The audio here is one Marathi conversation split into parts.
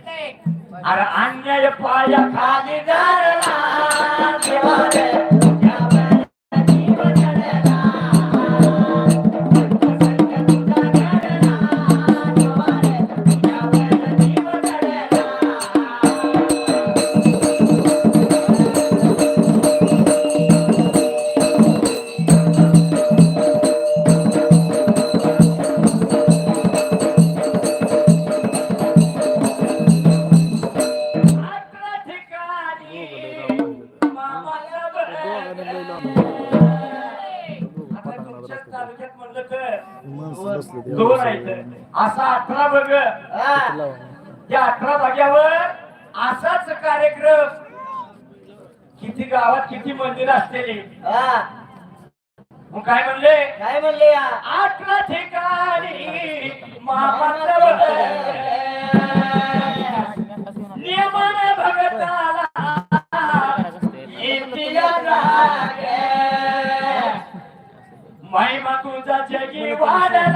अरे अन्याय पाया खाली जारला असा अठरा बघ. या अठरा भाग्यावर असाच कार्यक्रम. किती गावात किती मंदिर असलेली मग काय म्हणले? काय म्हणले अठरा ठिकाणी मामाचं महिमा तुझा जगी वाढला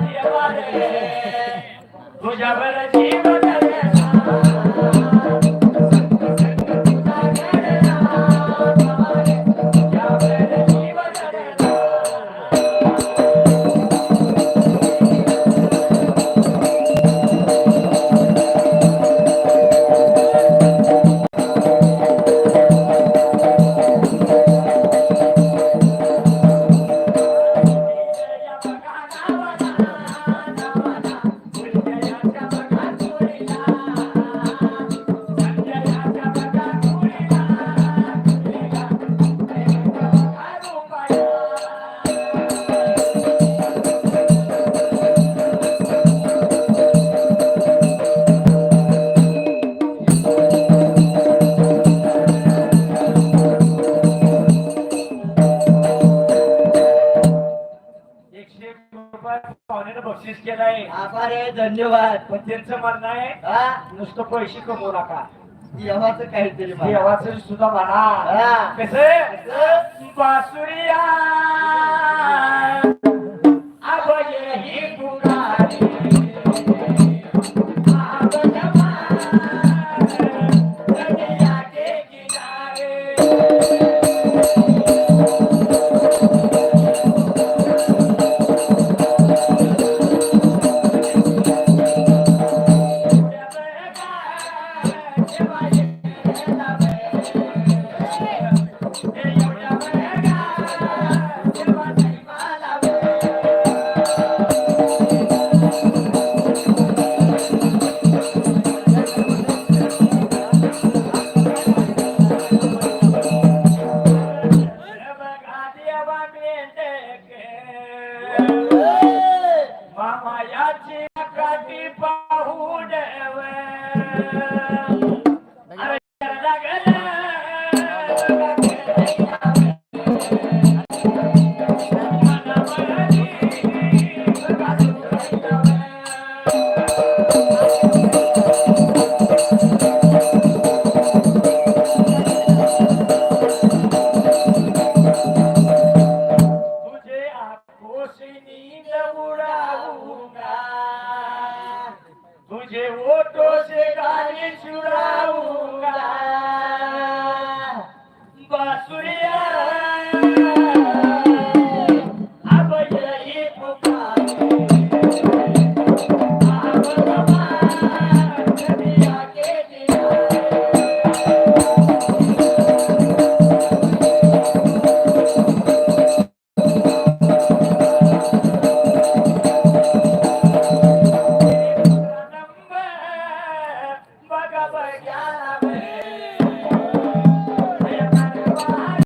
देवा रे. तुझ्यावर जीव रुपये पाहुण्यानं बक्षीस केलंय. आभार आहे धन्यवाद. पण त्यांचं म्हणणं आहे हा. नुसतं पैसे कमवू नका. देवाचं काहीतरी. देवाचं सुद्धा म्हणा. हा. कसं? बासुरिया. अभय ही पुकारी मामा काठी पाहून अरे तुझे ओटो से